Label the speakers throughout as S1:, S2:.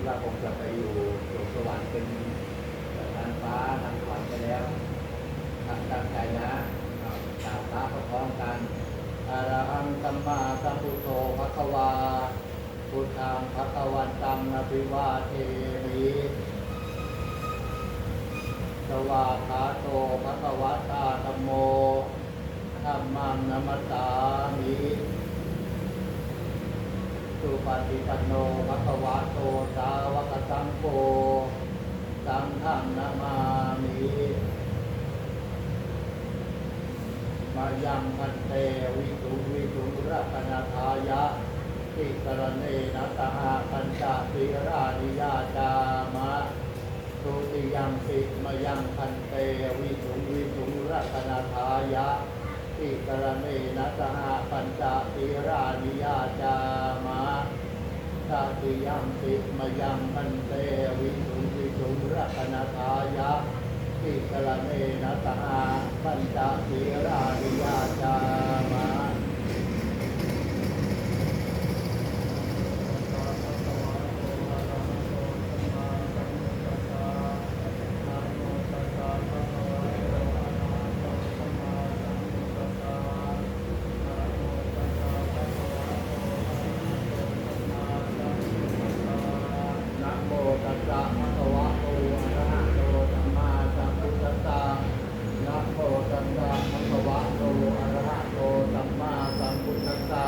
S1: ดว่าคงจะไปอยู่สู่สวรรค์เป็นนางฟ้านางสวรรค์ไปแล้วตั้งใจนะกราบพระพร้อมกันอะระหังสัมมาสัมพุทโธภควาพุทธังภควันตังอภิวาเทมิสวาขาโตภะคะวะตาธัมโมธัมมังนัมสสามิ สุปฏิปันโนภะคะวะโตสาวกสังโฆสังฆังนามามิมายังพันเตวิสุวิสุรัตนาทายะติกรเนนะตหาปัญจสีรานิยาจามะทุติยังปิมายังพันเตวิสุวิสุรัตนาทายะ ติกรณีนัสหาปัญจติรานิยาจามะตติยังติมยังพันเตวิสุงวิสุงรักนาทายะติกรณีนัสหาปัญจติรานิยาจามะ นะโมตัสสะภะคะวะโตอะระหะโตสัมมาสัมพุทธัสสะนะโมตัสสะภะคะวะโตอะระหะโตสัมมาสัมพุทธัสสะ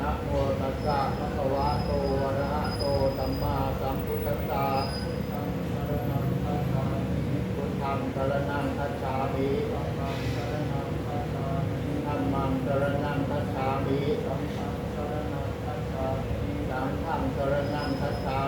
S1: นะโมตัสสะภะคะวะโตอะระหะโตสัมมาสัมพุทธัสสะพุทธังสรณังคัจฉามิธัมมังสรณังคัจฉามิสังฆังสรณังคัจฉา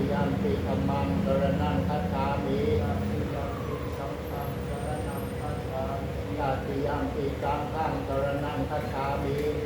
S1: ติยัมปิธัมมังสรณังคัจฉามิตติยัมปิสังฆังสรณังคัจฉามิ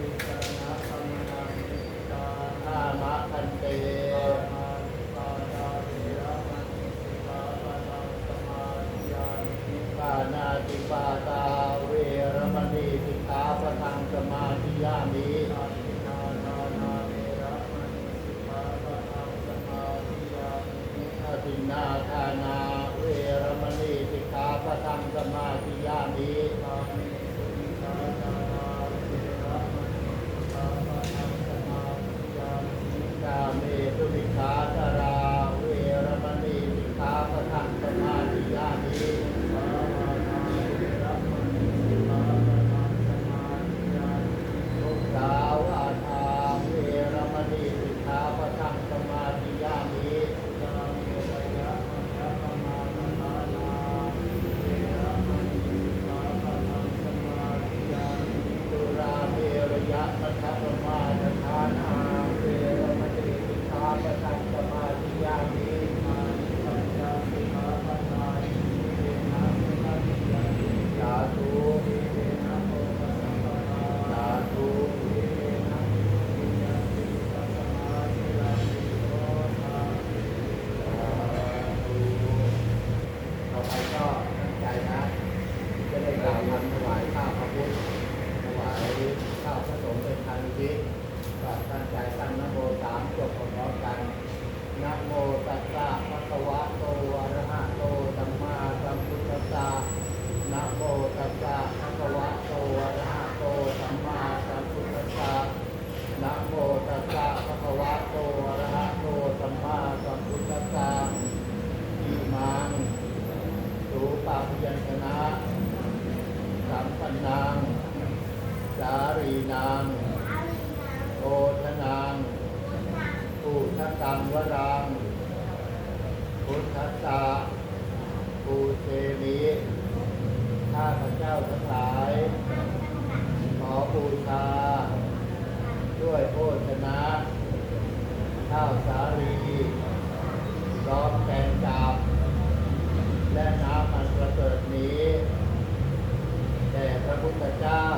S1: เจ้า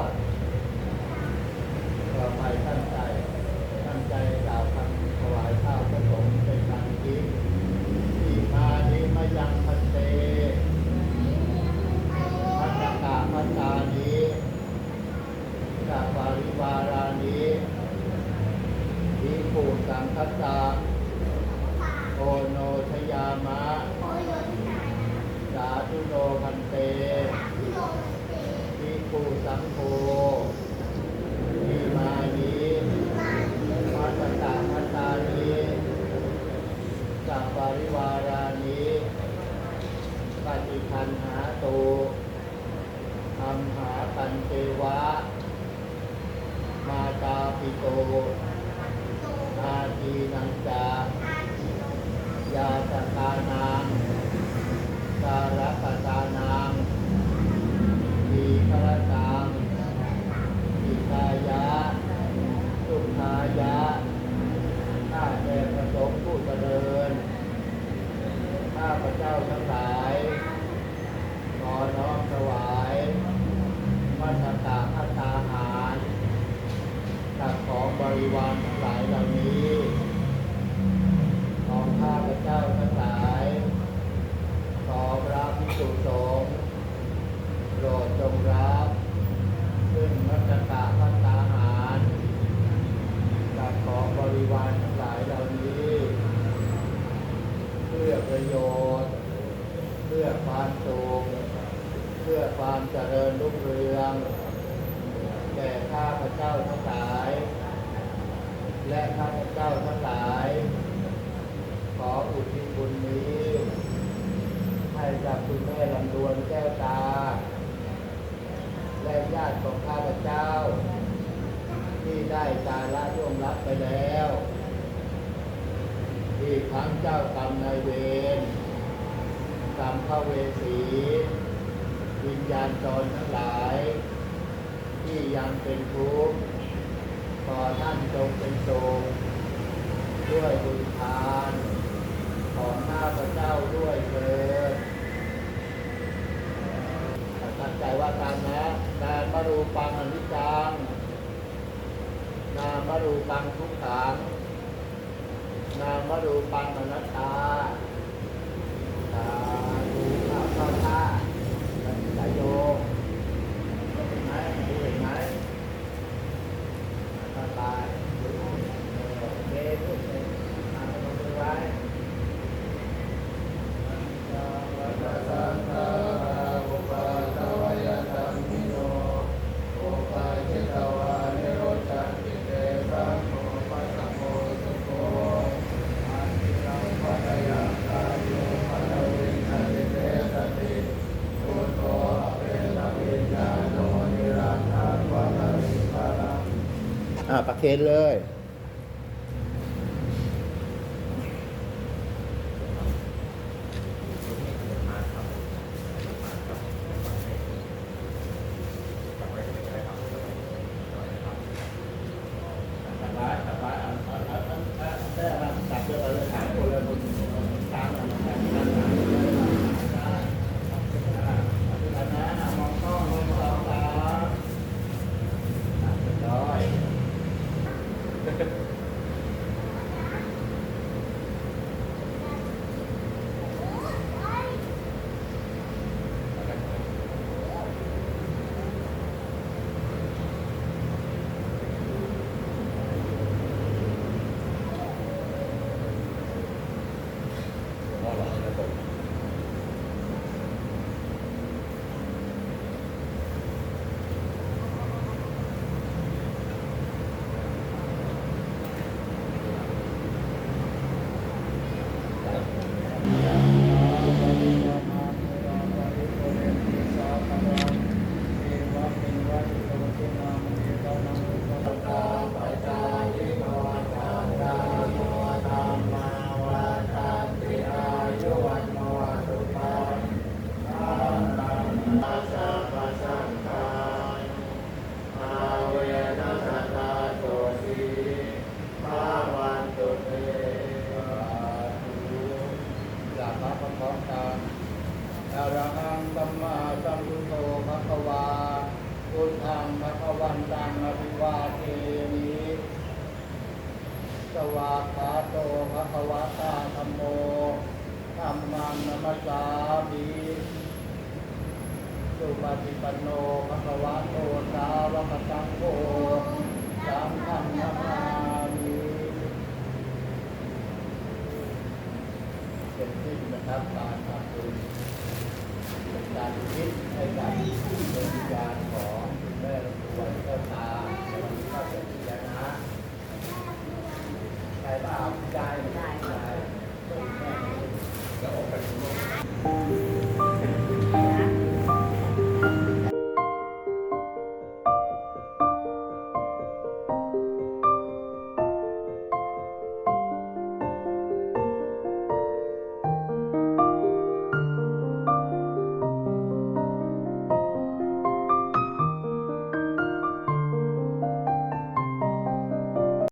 S1: ต่อไปตั้งใจ ตั้งใจกล่าวคำถวายข้าวพระสงฆ์เป็นการคิดที่มานี้มายังพันเตพันตะพันตานี้จากวาริวารานี้ทีปูสังคัสสะโอโนชยามะ สาธุโนพันเต ทิปูสังโฆทีมานีมัสตามัตตานีสัพปริวารานีปฏิคันหาโตูอัมหาปันเตวะ มาตาปิโตอาทีนังจายาสกานัง การะกตานางดีครตังอิตายะสุขายะข้าแต่ประสงค์ผู้เจริญ ข้าพระเจ้าทั้งหลาย ขอน้อมถวายมัสกาพัตตาหารกับของบริวารทั้งหลายเหล่านี้ ของข้าพระเจ้าทั้งหลาย ขอพระพิสุสงฆ์โปรดจงรับซึ่งมัจกะพัตตาหารกับของบริวารทั้งหลายเหล่านี้ เพื่อประโยชน์ เพื่อความสุขเพื่อความเจริญรุ่งเรืองแก่ข้าพระเจ้าทั้งหลาย และข้าพเจ้าทั้งหลาย ขออุทิศบุญนี้ ให้กับคุณแม่ลำดวนแก้วตา และญาติของข้าพเจ้า ที่ได้ตายละร่วงรับไปแล้วอีกทั้งเจ้ากรรมนายเวรกรรมพระเวสีวิญญาณจรทั้งหลาย ที่ยังเป็นทุกข์ ขอท่านจงเป็นโศกด้วยบุญทานของข้าพระเจ้าด้วยเถิดตั้งใจว่าตามนะนามมรูปังอนิจจังนามมรูปังทุกขังนามมรูปังอนัตตาสาธุข้าพระเจ้าตั้งใจโยมเห็นไหมดูเห็นไหมตาตายเออโอเคพูดเลยอ่านลงมือไว้ อ่าประ เคนเลย ตังอรหังตัมมาสัมพุโตภะคะวาพุทธังภะคะวันตังอภิวาเทมิสวากาโตภะคะวะตาธัมโมธัมมังนัมสามิสุปฏิปันโนภะคะวะโตสาวกสังโฆสัง เป็นที่นะครับการทำบุญเป็นการคิดให้กับดวงวิญญารของแม่ลำดวเจ้าตาใวันที่เข้าเสร็จแล้วนะใครบ้างได้ได้